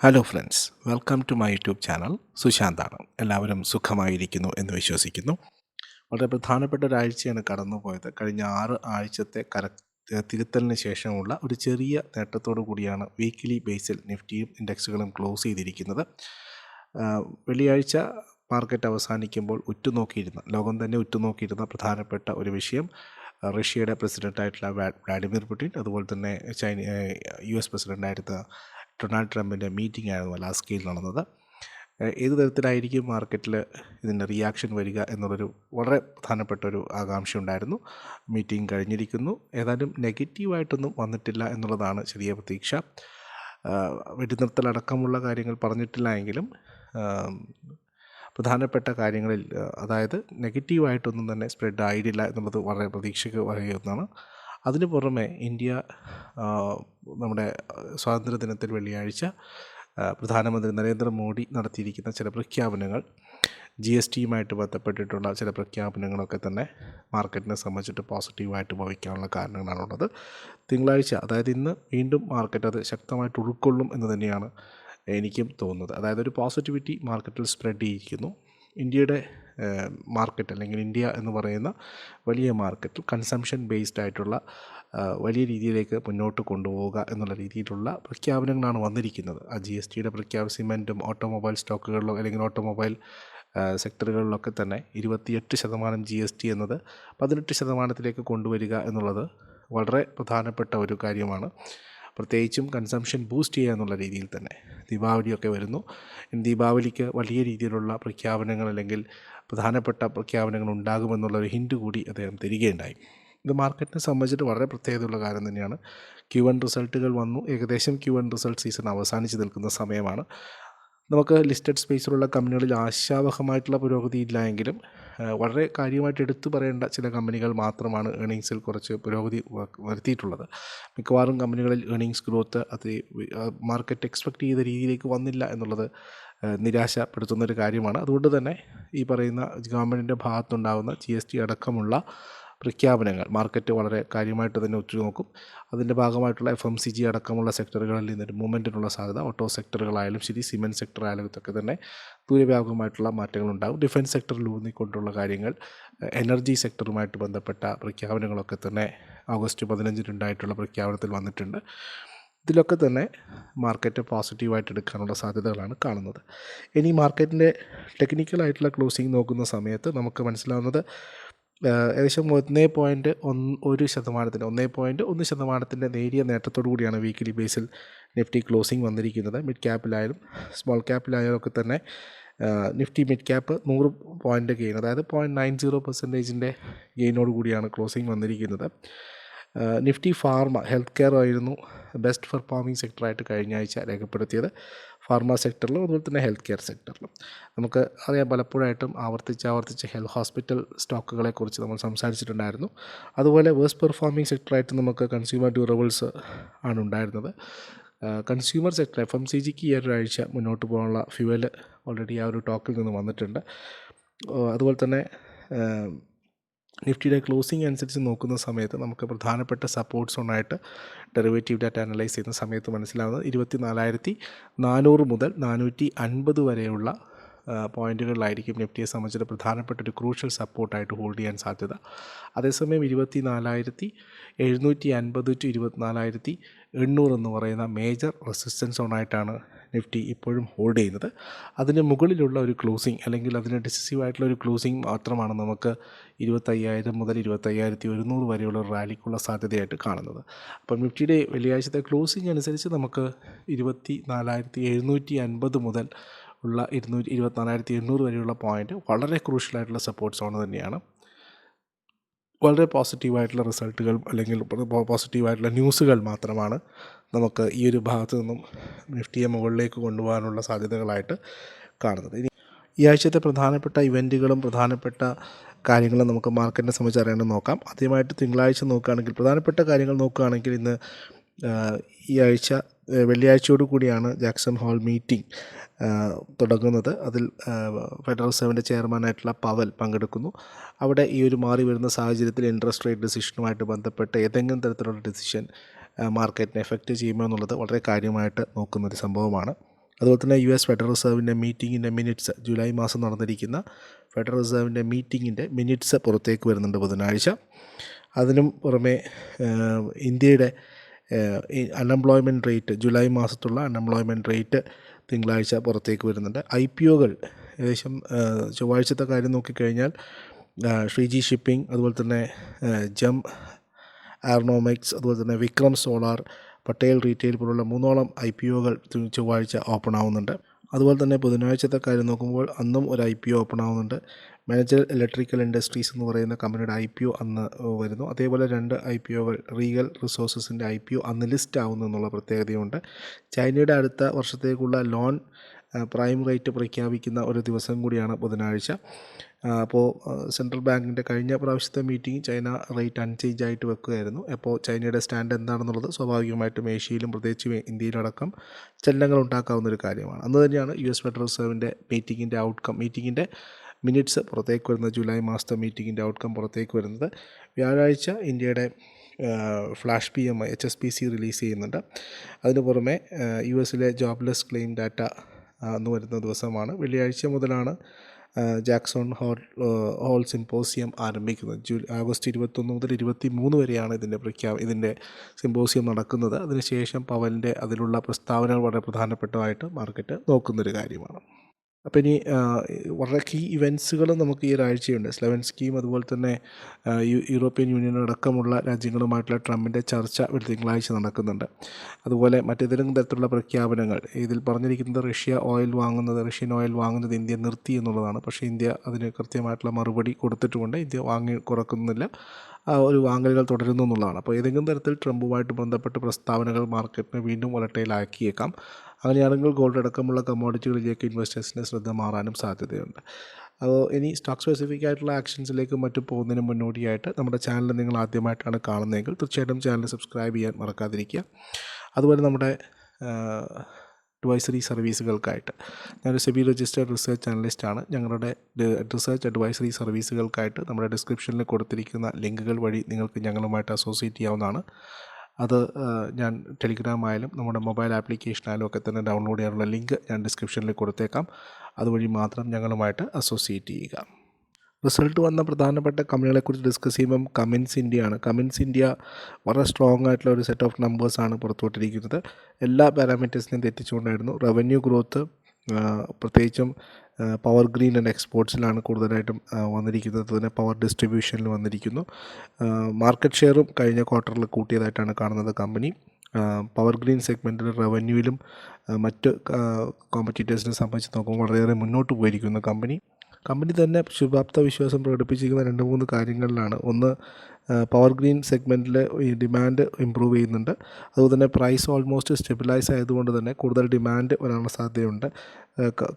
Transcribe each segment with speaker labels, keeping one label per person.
Speaker 1: Hello friends welcome to my YouTube channel സുശാന്താണ് എല്ലാവരും സുഖമായിരിക്കുന്നു എന്ന് വിശ്വസിക്കുന്നു. വളരെ പ്രധാനപ്പെട്ട ഒരാഴ്ചയാണ് കടന്നുപോയത്. കഴിഞ്ഞ ആറ് ആഴ്ചത്തെ കര തിരുത്തലിന് ശേഷമുള്ള ഒരു ചെറിയ നേട്ടത്തോടു കൂടിയാണ് വീക്കിലി ബേസിൽ നിഫ്റ്റിയും ഇൻഡെക്സുകളും ക്ലോസ് ചെയ്തിരിക്കുന്നത്. വെള്ളിയാഴ്ച മാർക്കറ്റ് അവസാനിക്കുമ്പോൾ ഉറ്റുനോക്കിയിരുന്ന ലോകം തന്നെ ഉറ്റുനോക്കിയിരുന്ന പ്രധാനപ്പെട്ട ഒരു വിഷയം റഷ്യയുടെ പ്രസിഡന്റായിട്ടുള്ള വ്ളാഡിമിർ പുടിൻ അതുപോലെ തന്നെ ചൈന യു എസ് പ്രസിഡന്റായിരുന്ന ഡൊണാൾഡ് ട്രംപിന്റെ മീറ്റിംഗ് ആയിരുന്നു അലാസ്കയിൽ നടന്നത്. ഏത് തരത്തിലായിരിക്കും മാർക്കറ്റിൽ ഇതിന്റെ റിയാക്ഷൻ വരിക എന്നുള്ളൊരു വളരെ പ്രധാനപ്പെട്ട ഒരു ആകാംക്ഷ ഉണ്ടായിരുന്നു മീറ്റിംഗ് കഴിഞ്ഞിരിക്കുന്നു. ഏതായാലും നെഗറ്റീവായിട്ടൊന്നും വന്നിട്ടില്ല എന്നുള്ളതാണ് ചെറിയ പ്രതീക്ഷ. വെടിനിർത്തലടക്കമുള്ള കാര്യങ്ങൾ പറഞ്ഞിട്ടില്ല എങ്കിലും പ്രധാനപ്പെട്ട കാര്യങ്ങളിൽ അതായത് നെഗറ്റീവായിട്ടൊന്നും തന്നെ സ്പ്രെഡ് ആയിട്ടില്ല എന്നുള്ളത് വളരെ പ്രതീക്ഷയ്ക്ക് ഒന്നാണ് അതിനു പുറമെ ഇന്ത്യ നമ്മുടെ സ്വാതന്ത്ര്യ ദിനത്തിൽ വെള്ളിയാഴ്ച പ്രധാനമന്ത്രി നരേന്ദ്രമോദി നടത്തിയിരിക്കുന്ന ചില പ്രഖ്യാപനങ്ങൾ ജി എസ് ടിയുമായിട്ട് ബന്ധപ്പെട്ടിട്ടുള്ള ചില പ്രഖ്യാപനങ്ങളൊക്കെ തന്നെ മാർക്കറ്റിനെ സംബന്ധിച്ചിട്ട് പോസിറ്റീവായിട്ട് ഭവിക്കാനുള്ള കാരണങ്ങളാണുള്ളത്. തിങ്കളാഴ്ച അതായത് ഇന്ന് വീണ്ടും മാർക്കറ്റ് അത് ശക്തമായിട്ട് ഉൾക്കൊള്ളും എന്ന് തന്നെയാണ് എനിക്കും തോന്നുന്നത്. അതായത് ഒരു പോസിറ്റിവിറ്റി മാർക്കറ്റിൽ സ്പ്രെഡ് ചെയ്തിരിക്കുന്നു ഇന്ത്യയുടെ മാർക്കറ്റ് അല്ലെങ്കിൽ ഇന്ത്യ എന്ന് പറയുന്ന വലിയ മാർക്കറ്റിൽ കൺസംഷൻ ബേസ്ഡ് ആയിട്ടുള്ള വലിയ രീതിയിലേക്ക് മുന്നോട്ട് കൊണ്ടുപോവുക എന്നുള്ള രീതിയിലുള്ള പ്രഖ്യാപനങ്ങളാണ് വന്നിരിക്കുന്നത്. ആ ജി എസ് ടിയുടെ പ്രഖ്യാപന സിമെന്റും ഓട്ടോമൊബൈൽ സ്റ്റോക്കുകളിലോ അല്ലെങ്കിൽ ഓട്ടോമൊബൈൽ സെക്ടറുകളിലൊക്കെ തന്നെ ഇരുപത്തിയെട്ട് ശതമാനം ജി എസ് ടി എന്നത് പതിനെട്ട് ശതമാനത്തിലേക്ക് കൊണ്ടുവരിക എന്നുള്ളത് വളരെ പ്രധാനപ്പെട്ട ഒരു കാര്യമാണ്. പ്രത്യേകിച്ചും കൺസംഷൻ ബൂസ്റ്റ് ചെയ്യുക എന്നുള്ള രീതിയിൽ തന്നെ ദീപാവലിയൊക്കെ വരുന്നു. ദീപാവലിക്ക് വലിയ രീതിയിലുള്ള പ്രഖ്യാപനങ്ങൾ അല്ലെങ്കിൽ പ്രധാനപ്പെട്ട പ്രഖ്യാപനങ്ങൾ ഉണ്ടാകുമെന്നുള്ള ഒരു ഹിൻഡ് കൂടി അദ്ദേഹം തരികയുണ്ടായി. ഇത് മാർക്കറ്റിനെ സംബന്ധിച്ചിട്ട് വളരെ പ്രത്യേകതയുള്ള കാര്യം തന്നെയാണ്. ക്യു വൺ റിസൾട്ടുകൾ വന്നു. ഏകദേശം ക്യു വൺ റിസൾട്ട് സീസൺ അവസാനിച്ച് നിൽക്കുന്ന സമയമാണ്. നമുക്ക് ലിസ്റ്റഡ് സ്പേസിലുള്ള കമ്പനികളിൽ ആശാവഹമായിട്ടുള്ള പുരോഗതി ഇല്ല എങ്കിലും വളരെ കാര്യമായിട്ട് എടുത്തു പറയേണ്ട ചില കമ്പനികൾ മാത്രമാണ് ഏണിങ്സിൽ കുറച്ച് പുരോഗതി വരുത്തിയിട്ടുള്ളത്. മിക്കവാറും കമ്പനികളിൽ ഏണിങ്സ് ഗ്രോത്ത് അത് മാർക്കറ്റ് എക്സ്പെക്റ്റ് ചെയ്ത രീതിയിലേക്ക് വന്നില്ല എന്നുള്ളത് നിരാശപ്പെടുത്തുന്ന ഒരു കാര്യമാണ്. അതുകൊണ്ട് തന്നെ ഈ പറയുന്ന ഗവൺമെന്റിന്റെ ഭാഗത്തുണ്ടാകുന്ന ജി എസ് ടി അടക്കമുള്ള പ്രഖ്യാപനങ്ങൾ. മാർക്കറ്റ് വളരെ കാര്യമായിട്ട് തന്നെ ഉറ്റുനോക്കും അതിന്റെ ഭാഗമായിട്ടുള്ള എഫ് എം സി ജി അടക്കമുള്ള സെക്ടറുകളിൽ നിന്നൊരു മൂവ്മെന്റിനുള്ള സാധ്യത ഓട്ടോ സെക്ടറുകളായാലും ശരി സിമെന്റ് സെക്ടറായാലും ഇതൊക്കെ തന്നെ ദൂരവ്യാപകമായിട്ടുള്ള മാറ്റങ്ങളുണ്ടാകും. ഡിഫൻസ് സെക്ടറിൽ ഊന്നിക്കൊണ്ടുള്ള കാര്യങ്ങൾ എനർജി സെക്ടറുമായിട്ട് ബന്ധപ്പെട്ട പ്രഖ്യാപനങ്ങളൊക്കെ തന്നെ ഓഗസ്റ്റ് പതിനഞ്ചിനുണ്ടായിട്ടുള്ള പ്രഖ്യാപനത്തിൽ വന്നിട്ടുണ്ട്. ഇതിലൊക്കെ തന്നെ മാർക്കറ്റ് പോസിറ്റീവായിട്ട് എടുക്കാനുള്ള സാധ്യതകളാണ് കാണുന്നത്. ഇനി മാർക്കറ്റിന്റെ ടെക്നിക്കലായിട്ടുള്ള ക്ലോസിംഗ് നോക്കുന്ന സമയത്ത് നമുക്ക് മനസ്സിലാവുന്നത് ഏകദേശം ഒന്നേ പോയിന്റ് ഒന്ന് ഒരു ശതമാനത്തിന്റെ ഒന്നേ പോയിന്റ് ഒന്ന് ശതമാനത്തിന്റെ നേരിയ നേട്ടത്തോടു കൂടിയാണ് വീക്കിലി ബേസിൽ നിഫ്റ്റി ക്ലോസിംഗ് വന്നിരിക്കുന്നത്. മിഡ് ക്യാപ്പിലായാലും സ്മോൾ ക്യാപ്പിലായാലും ഒക്കെ തന്നെ നിഫ്റ്റി മിഡ് ക്യാപ്പ് നൂറ് പോയിന്റ് ഗെയിൻ അതായത് പോയിന്റ് നയൻ സീറോ പെർസെന്റേജിന്റെ ഗെയിനോട് കൂടിയാണ് ക്ലോസിംഗ് വന്നിരിക്കുന്നത്. നിഫ്റ്റി ഫാർമ ഹെൽത്ത് കെയർ ആയിരുന്നു ബെസ്റ്റ് പെർഫോമിംഗ് സെക്ടറായിട്ട് കഴിഞ്ഞ ആഴ്ച രേഖപ്പെടുത്തിയത്. ഫാർമ സെക്ടറിലും അതുപോലെ തന്നെ ഹെൽത്ത് കെയർ സെക്ടറിലും. നമുക്ക് അറിയാം പലപ്പോഴായിട്ടും ആവർത്തിച്ച് ആവർത്തിച്ച് ഹെൽത്ത് ഹോസ്പിറ്റൽ സ്റ്റോക്കുകളെ കുറിച്ച് നമ്മൾ സംസാരിച്ചിട്ടുണ്ടായിരുന്നു. അതുപോലെ വേഴ്സ് പെർഫോമിംഗ് സെക്ടറായിട്ട് നമുക്ക് കൺസ്യൂമർ ഡ്യൂറബിൾസ് ആണ് ഉണ്ടായിരുന്നത്. Consumer sector F M C ജിക്ക് ഈ ഒരാഴ്ച മുന്നോട്ട് പോകാനുള്ള ഫ്യുവൽ ഓൾറെഡി ആ ഒരു ടോക്കിൽ നിന്ന് വന്നിട്ടുണ്ട്. അതുപോലെ തന്നെ നിഫ്റ്റിയുടെ ക്ലോസിംഗ് അനുസരിച്ച് നോക്കുന്ന സമയത്ത് നമുക്ക് പ്രധാനപ്പെട്ട സപ്പോർട്ട് സോണായിട്ട് ഡെറിവേറ്റീവ് ഡാറ്റ അനലൈസ് ചെയ്യുന്ന സമയത്ത് മനസ്സിലാവുന്നത് ഇരുപത്തി നാലായിരത്തി നാനൂറ് മുതൽ നാനൂറ്റി അൻപത് വരെയുള്ള പോയിന്റുകളിലായിരിക്കും നിഫ്റ്റിയെ സംബന്ധിച്ചിട്ട് പ്രധാനപ്പെട്ട ഒരു ക്രൂഷ്യൽ സപ്പോർട്ടായിട്ട് ഹോൾഡ് ചെയ്യാൻ സാധ്യത. അതേസമയം ഇരുപത്തി നാലായിരത്തി എഴുന്നൂറ്റി അൻപത് ടു ഇരുപത്തിനാലായിരത്തി എണ്ണൂറ് എന്ന് പറയുന്ന മേജർ റെസിസ്റ്റൻസ് സോണായിട്ടാണ് നിഫ്റ്റി ഇപ്പോഴും ഹോൾഡ് ചെയ്യുന്നത്. അതിന് മുകളിലുള്ള ഒരു ക്ലോസിംഗ് അല്ലെങ്കിൽ അതിന് ഡിസിസീവ് ആയിട്ടുള്ള ഒരു ക്ലോസിംഗ് മാത്രമാണ് നമുക്ക് ഇരുപത്തയ്യായിരം മുതൽ ഇരുപത്തയ്യായിരത്തി ഒരുന്നൂറ് വരെയുള്ള റാലിക്കുള്ള സാധ്യതയായിട്ട് കാണുന്നത്. അപ്പം നിഫ്റ്റിയുടെ വെള്ളിയാഴ്ചത്തെ ക്ലോസിംഗ് അനുസരിച്ച് നമുക്ക് ഇരുപത്തി നാലായിരത്തി എഴുന്നൂറ്റി അൻപത് മുതൽ ഉള്ള ഇരുന്നൂറ്റി ഇരുപത്തിനാലായിരത്തി എണ്ണൂറ് വരെയുള്ള പോയിന്റ് വളരെ ക്രൂഷ്യലായിട്ടുള്ള സപ്പോർട്ട് സോൺ തന്നെയാണ്. വളരെ പോസിറ്റീവായിട്ടുള്ള റിസൾട്ടുകൾ അല്ലെങ്കിൽ പോസിറ്റീവായിട്ടുള്ള ന്യൂസുകൾ മാത്രമാണ്. നമുക്ക് ഈ ഒരു ഭാഗത്തു നിന്നും നിഫ്റ്റിയെ മുകളിലേക്ക് കൊണ്ടുപോകാനുള്ള സാധ്യതകളായിട്ട് കാണുന്നത്. ഇനി ഈ ആഴ്ചത്തെ പ്രധാനപ്പെട്ട ഇവന്റുകളും പ്രധാനപ്പെട്ട കാര്യങ്ങളും നമുക്ക് മാർക്കറ്റിനെ സംബന്ധിച്ച് അറിയാണ്ട് നോക്കാം. ആദ്യമായിട്ട് തിങ്കളാഴ്ച നോക്കുകയാണെങ്കിൽ പ്രധാനപ്പെട്ട കാര്യങ്ങൾ നോക്കുകയാണെങ്കിൽ ഇന്ന് ഈ ആഴ്ച വെള്ളിയാഴ്ചയോട് കൂടിയാണ് ജാക്സൺ ഹാൾ മീറ്റിംഗ് തുടങ്ങുന്നത്. അതിൽ ഫെഡറൽ റിസർവിന്റെ ചെയർമാനായിട്ടുള്ള പവൽ പങ്കെടുക്കുന്നു. അവിടെ ഈ ഒരു മാറി വരുന്ന സാഹചര്യത്തിൽ ഇൻട്രസ്റ്റ് റേറ്റ് ഡിസിഷനുമായിട്ട് ബന്ധപ്പെട്ട് ഏതെങ്കിലും തരത്തിലുള്ള ഡിസിഷൻ മാർക്കറ്റിനെ എഫക്റ്റ് ചെയ്യുമോ എന്നുള്ളത് വളരെ കാര്യമായിട്ട് നോക്കുന്ന ഒരു സംഭവമാണ്. അതുപോലെ തന്നെ യു എസ് ഫെഡറൽ റിസർവിന്റെ മീറ്റിങ്ങിന്റെ മിനിറ്റ്സ് ജൂലൈ മാസം നടന്നിരിക്കുന്ന ഫെഡറൽ റിസർവിന്റെ മീറ്റിങ്ങിന്റെ മിനിറ്റ്സ് പുറത്തേക്ക് വരുന്നുണ്ട് ബുധനാഴ്ച. അതിനും പുറമെ ഇന്ത്യയുടെ അൺഎംപ്ലോയ്മെന്റ് റേറ്റ് ജൂലൈ മാസത്തുള്ള അൺഎംപ്ലോയ്മെന്റ് റേറ്റ് തിങ്കളാഴ്ച പുറത്തേക്ക് വരുന്നുണ്ട്. ഐ പി ഒകൾ ഏകദേശം ചൊവ്വാഴ്ചത്തെ കാര്യം നോക്കിക്കഴിഞ്ഞാൽ ശ്രീജി ഷിപ്പിംഗ് അതുപോലെ തന്നെ ജം ആർണോമിക്സ് അതുപോലെ തന്നെ വിക്രം സോളാർ പട്ടേൽ റീറ്റെയിൽ പോലുള്ള മൂന്നോളം ഐ പി ഒകൾ ചൊവ്വാഴ്ച ഓപ്പൺ ആവുന്നുണ്ട്. അതുപോലെ തന്നെ ബുധനാഴ്ചത്തെ കാര്യം നോക്കുമ്പോൾ അന്നും ഒരു ഐ പി ഒ ഓപ്പൺ ആവുന്നുണ്ട്. മാനേജർ ഇലക്ട്രിക്കൽ ഇൻഡസ്ട്രീസ് എന്ന് പറയുന്ന കമ്പനിയുടെ ഐ പി ഒ അന്ന് വരുന്നു. അതേപോലെ രണ്ട് ഐ പി ഒകൾ റീഗൽ റിസോഴ്സസിന്റെ ഐ പി ഒ അന്ന് ലിസ്റ്റ് ആവുന്നു എന്നുള്ള പ്രത്യേകതയുണ്ട്. ചൈനയുടെ അടുത്ത വർഷത്തേക്കുള്ള ലോൺ പ്രൈം റേറ്റ് പ്രഖ്യാപിക്കുന്ന ഒരു ദിവസം കൂടിയാണ് ബുധനാഴ്ച. അപ്പോൾ സെൻട്രൽ ബാങ്കിന്റെ കഴിഞ്ഞ പ്രാവശ്യത്തെ മീറ്റിംഗ് ചൈന റേറ്റ് അൺചേഞ്ച് ആയിട്ട് വെക്കുകയായിരുന്നു. അപ്പോൾ ചൈനയുടെ സ്റ്റാൻഡ് എന്താണെന്നുള്ളത് സ്വാഭാവികമായിട്ടും ഏഷ്യയിലും പ്രത്യേകിച്ച് ഇന്ത്യയിലടക്കം ചലനങ്ങൾ ഉണ്ടാക്കാവുന്ന ഒരു കാര്യമാണ്. അന്ന് തന്നെയാണ് യു എസ് ഫെഡറൽ റിസർവിന്റെ മീറ്റിങ്ങിന്റെ ഔട്ട്കം മീറ്റിങ്ങിന്റെ മിനിറ്റ്സ് പുറത്തേക്ക് വരുന്നത് ജൂലൈ മാസത്തെ മീറ്റിങ്ങിന്റെ ഔട്ട്കം പുറത്തേക്ക് വരുന്നത്. വ്യാഴാഴ്ച ഇന്ത്യയുടെ flash P M H S P C release ചെയ്യുന്നുണ്ട്. അതിന് പുറമെ യു എസിലെ ജോബ്ലെസ് ക്ലെയിം ഡാറ്റ അന്ന് വരുന്ന ദിവസമാണ്. വെള്ളിയാഴ്ച മുതലാണ് ജാക്സോൺ ഹോൾ ഹോൾ സിംപോസിയം ആരംഭിക്കുന്നത്. ജൂ ആഗസ്റ്റ് ഇരുപത്തൊന്ന് മുതൽ ഇരുപത്തി മൂന്ന് വരെയാണ് ഇതിന്റെ പ്രഖ്യാപ ഇതിന്റെ സിംപോസിയം നടക്കുന്നത്. അതിനുശേഷം പവലിന്റെ അതിലുള്ള പ്രസ്താവനകൾ വളരെ പ്രധാനപ്പെട്ടതായിട്ട് മാർക്കറ്റ് നോക്കുന്നൊരു കാര്യമാണ്. അപ്പോൾ ഇനി വളരെ കീ ഇവൻസുകൾ നമുക്ക് ഈ ഒരാഴ്ചയുണ്ട്. സ്കീം അതുപോലെ തന്നെ യൂറോപ്യൻ യൂണിയൻ അടക്കമുള്ള രാജ്യങ്ങളുമായിട്ടുള്ള ട്രംപിന്റെ ചർച്ച ഒരു തിങ്കളാഴ്ച നടക്കുന്നുണ്ട്. അതുപോലെ മറ്റേതെങ്കിലും തരത്തിലുള്ള പ്രഖ്യാപനങ്ങൾ ഇതിൽ പറഞ്ഞിരിക്കുന്നത് റഷ്യ ഓയിൽ വാങ്ങുന്നത് റഷ്യൻ ഓയിൽ വാങ്ങുന്നത് ഇന്ത്യ നിർത്തി എന്നുള്ളതാണ്. പക്ഷേ ഇന്ത്യ അതിന് കൃത്യമായിട്ടുള്ള മറുപടി കൊടുത്തിട്ടുമുണ്ട്. ഇന്ത്യ വാങ്ങി കുറക്കുന്നില്ല. ഒരു വാങ്ങലുകൾ തുടരുന്നു എന്നുള്ളതാണ്. അപ്പോൾ ഏതെങ്കിലും തരത്തിൽ ട്രംപുമായിട്ട് ബന്ധപ്പെട്ട് പ്രസ്താവനകൾ മാർക്കറ്റിനെ വീണ്ടും വലട്ടയിലാക്കിയേക്കാം അങ്ങനെയാണെങ്കിൽ ഗോൾഡ് അടക്കമുള്ള കമ്മോഡിറ്റികളിലേക്ക് ഇൻവെസ്റ്റേഴ്സിന്റെ ശ്രദ്ധ മാറാനും സാധ്യതയുണ്ട്. അപ്പോൾ ഇനി സ്റ്റോക്ക് സ്പെസിഫിക് ആയിട്ടുള്ള ആക്ഷൻസിലേക്ക് മറ്റു പോകുന്നതിന് മുന്നോടിയായിട്ട് നമ്മുടെ ചാനൽ നിങ്ങൾ ആദ്യമായിട്ടാണ് കാണുന്നതെങ്കിൽ തീർച്ചയായിട്ടും ചാനൽ സബ്സ്ക്രൈബ് ചെയ്യാൻ മറക്കാതിരിക്കുക. അതുപോലെ നമ്മുടെ അഡ്വൈസറി സർവീസുകൾക്കായിട്ട് ഞാനൊരു സെബി രജിസ്റ്റേർഡ് റിസർച്ച് അനലിസ്റ്റാണ് ഞങ്ങളുടെ റിസർച്ച് അഡ്വൈസറി സർവീസുകൾക്കായിട്ട് നമ്മുടെ ഡിസ്ക്രിപ്ഷനിൽ കൊടുത്തിരിക്കുന്ന ലിങ്കുകൾ വഴി നിങ്ങൾക്ക് ഞങ്ങളുമായിട്ട് അസോസിയേറ്റ് ചെയ്യാവുന്നതാണ്. അത് ഞാൻ ടെലിഗ്രാം ആയാലും നമ്മുടെ മൊബൈൽ ആപ്ലിക്കേഷനായാലും ഒക്കെ തന്നെ ഡൗൺലോഡ് ചെയ്യാനുള്ള ലിങ്ക് ഞാൻ ഡിസ്ക്രിപ്ഷനിൽ കൊടുത്തേക്കാം. അതുവഴി മാത്രം ഞങ്ങളുമായിട്ട് അസോസിയേറ്റ് ചെയ്യുക. റിസൾട്ട് വന്ന പ്രധാനപ്പെട്ട കമ്പനികളെക്കുറിച്ച് ഡിസ്കസ് ചെയ്യുമ്പം കമിൻസ് ആണ്. കമിൻസ് ഇന്ത്യ വളരെ സ്ട്രോങ് ആയിട്ടുള്ള ഒരു സെറ്റ് ഓഫ് നമ്പേഴ്സാണ് പുറത്തുവിട്ടിരിക്കുന്നത്. എല്ലാ പാരാമീറ്റേഴ്സിനെയും തെറ്റിച്ചുകൊണ്ടായിരുന്നു. റവന്യൂ ഗ്രോത്ത് പ്രത്യേകിച്ചും പവർ ഗ്രീൻ ആൻഡ് എക്സ്പോർട്സിലാണ് കൂടുതലായിട്ടും വന്നിരിക്കുന്നത്. അതുപോലെ പവർ ഡിസ്ട്രിബ്യൂഷനിൽ വന്നിരിക്കുന്നു. മാർക്കറ്റ് ഷെയറും കഴിഞ്ഞ ക്വാർട്ടറിൽ കൂട്ടിയതായിട്ടാണ് കാണുന്നത് കമ്പനി. പവർ ഗ്രീൻ സെഗ്മെന്റിൽ റവന്യൂവിലും മറ്റ് കോമ്പറ്റീറ്റേഴ്സിനെ സംബന്ധിച്ച് നോക്കുമ്പോൾ വളരെയേറെ മുന്നോട്ട് പോയിരിക്കുന്ന കമ്പനി. കമ്പനി തന്നെ ശുഭാപ്ത വിശ്വാസം പ്രകടിപ്പിച്ചിരിക്കുന്ന രണ്ട് മൂന്ന് കാര്യങ്ങളിലാണ്. ഒന്ന് പവർ ഗ്രീൻ സെഗ്മെന്റിൽ ഡിമാൻഡ് ഇമ്പ്രൂവ് ചെയ്യുന്നുണ്ട്. അതുപോലെ തന്നെ പ്രൈസ് ഓൾമോസ്റ്റ് സ്റ്റെബിലൈസ് ആയതുകൊണ്ട് തന്നെ കൂടുതൽ ഡിമാൻഡ് വരാനുള്ള സാധ്യതയുണ്ട്.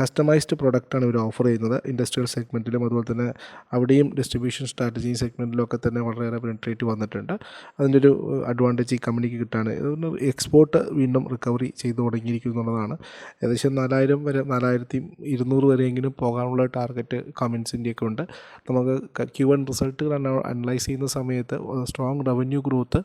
Speaker 1: കസ്റ്റമൈസ്ഡ് പ്രൊഡക്റ്റാണ് ഇവർ ഓഫർ ചെയ്യുന്നത് ഇൻഡസ്ട്രിയൽ സെഗ്മെന്റിലും അതുപോലെ തന്നെ അവിടെയും ഡിസ്ട്രിബ്യൂഷൻ സ്ട്രാറ്റജി സെഗ്മെന്റിലും ഒക്കെ തന്നെ വളരെയേറെ പെനിട്രേറ്റ് വന്നിട്ടുണ്ട്. അതിന്റെ ഒരു അഡ്വാന്റേജ് ഈ കമ്പനിക്ക് കിട്ടാണ്. എക്സ്പോർട്ട് വീണ്ടും റിക്കവറി ചെയ്തു തുടങ്ങിയിരിക്കുന്നു എന്നുള്ളതാണ്. ഏകദേശം നാലായിരം വരെ നാലായിരത്തി ഇരുന്നൂറ് വരെയെങ്കിലും പോകാനുള്ള ടാർഗറ്റ് കമൻസിന്റെ ഒക്കെ ഉണ്ട്. നമുക്ക് ക്യു വൺ റിസൾട്ടുകൾ അനലൈസ് ചെയ്യുന്ന സമയത്ത് സ്ട്രോങ് റവന്യൂ ഗ്രോത്ത്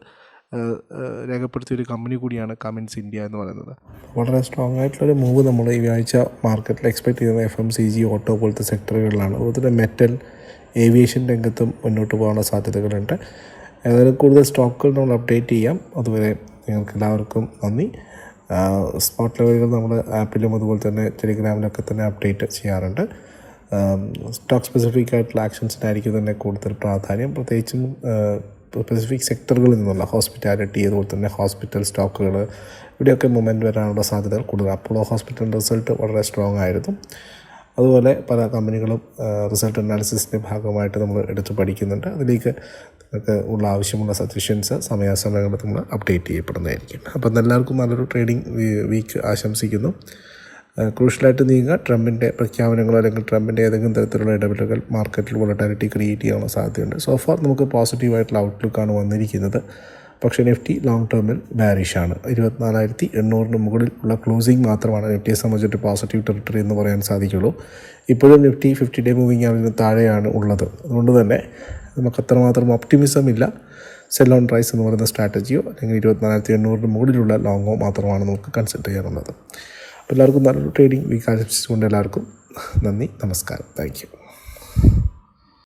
Speaker 1: രേഖപ്പെടുത്തിയ ഒരു കമ്പനി കൂടിയാണ് കമൻസ് ഇന്ത്യ എന്ന് പറയുന്നത്. വളരെ സ്ട്രോങ് ആയിട്ടുള്ളൊരു മൂവ് നമ്മൾ ഈ ആഴ്ച മാർക്കറ്റിൽ എക്സ്പെക്ട് ചെയ്യുന്നത് F M C G auto പോലത്തെ സെക്ടറുകളിലാണ് അതുപോലെ മെറ്റൽ ഏവിയേഷൻ രംഗത്തും മുന്നോട്ട് പോകാനുള്ള സാധ്യതകളുണ്ട്. ഏതായാലും കൂടുതൽ സ്റ്റോക്കുകൾ നമ്മൾ അപ്ഡേറ്റ് ചെയ്യാം. അതുവരെ നിങ്ങൾക്ക് എല്ലാവർക്കും നന്ദി. സ്പോട്ട് ലെവലുകൾ നമ്മൾ ആപ്പിലും അതുപോലെ തന്നെ ടെലിഗ്രാമിലൊക്കെ തന്നെ അപ്ഡേറ്റ് ചെയ്യാറുണ്ട്. സ്റ്റോക്ക് സ്പെസിഫിക് ആയിട്ടുള്ള ആക്ഷൻസിനായിരിക്കും തന്നെ കൂടുതൽ പ്രാധാന്യം. പ്രത്യേകിച്ചും സ്പെസിഫിക് സെക്ടറുകളിൽ നിന്നുള്ള ഹോസ്പിറ്റാലിറ്റി അതുപോലെ തന്നെ ഹോസ്പിറ്റൽ സ്റ്റോക്കുകൾ ഇവിടെയൊക്കെ മൊമെന്റ് വരാനുള്ള സാധ്യതകൾ കൂടുതൽ അപ്പോളോ ഹോസ്പിറ്റൽ റിസൾട്ട് വളരെ സ്ട്രോങ് ആയിരുന്നു. അതുപോലെ പല കമ്പനികളും റിസൾട്ട് അനാലിസിസിന്റെ ഭാഗമായിട്ട് നമ്മൾ എടുത്ത് പഠിക്കുന്നുണ്ട്. അതിലേക്ക് നിങ്ങൾക്ക് ഉള്ള ആവശ്യമുള്ള സജഷൻസ് സമയാസമയങ്ങളിൽ നമ്മൾ അപ്ഡേറ്റ് ചെയ്യപ്പെടുന്നതായിരിക്കും. അപ്പം എല്ലാവർക്കും നല്ലൊരു ട്രേഡിംഗ് വീക്ക് ആശംസിക്കുന്നു. ക്രൂഷ്യലായിട്ട് നീങ്ങുക. ട്രംപിന്റെ പ്രഖ്യാപനങ്ങളോ അല്ലെങ്കിൽ ട്രംപിന്റെ ഏതെങ്കിലും തരത്തിലുള്ള ഇടപെടലുകൾ മാർക്കറ്റിൽ വോളറ്റാലിറ്റി ക്രിയേറ്റ് ചെയ്യാനുള്ള സാധ്യതയുണ്ട്. സോ ഫോർ നമുക്ക് പോസിറ്റീവായിട്ടുള്ള ഔട്ട്ലുക്കാണ് വന്നിരിക്കുന്നത്. പക്ഷേ നിഫ്റ്റി ലോങ് ടേമിൽ ബാരിഷാണ് ഇരുപത്തിനാലായിരത്തി എണ്ണൂറിന് മുകളിൽ ഉള്ള ക്ലോസിംഗ് മാത്രമാണ് നിഫ്റ്റിയെ സംബന്ധിച്ചിട്ട് പോസിറ്റീവ് ടെറിട്ടറി എന്ന് പറയാൻ സാധിക്കുള്ളൂ. ഇപ്പോഴും നിഫ്റ്റി ഫിഫ്റ്റി ഡേ മൂവിങ് ആണെങ്കിലും താഴെയാണ് ഉള്ളത്. അതുകൊണ്ട് തന്നെ നമുക്ക് അത്രമാത്രം ഒപ്റ്റിമിസം ഇല്ല. സെൽ ഓൺ പ്രൈസ് എന്ന് പറയുന്ന സ്ട്രാറ്റജിയോ അല്ലെങ്കിൽ ഇരുപത്തിനാലായിരത്തി എണ്ണൂറിന് മുകളിലുള്ള ലോങ്ങോ മാത്രമാണ് നമുക്ക് കൺസിഡർ ചെയ്യാനുള്ളത്. അപ്പോൾ എല്ലാവർക്കും നല്ലൊരു ട്രേഡിംഗ് വീക്ക് ആശംസിച്ചുകൊണ്ട് എല്ലാവർക്കും നന്ദി നമസ്കാരം. താങ്ക്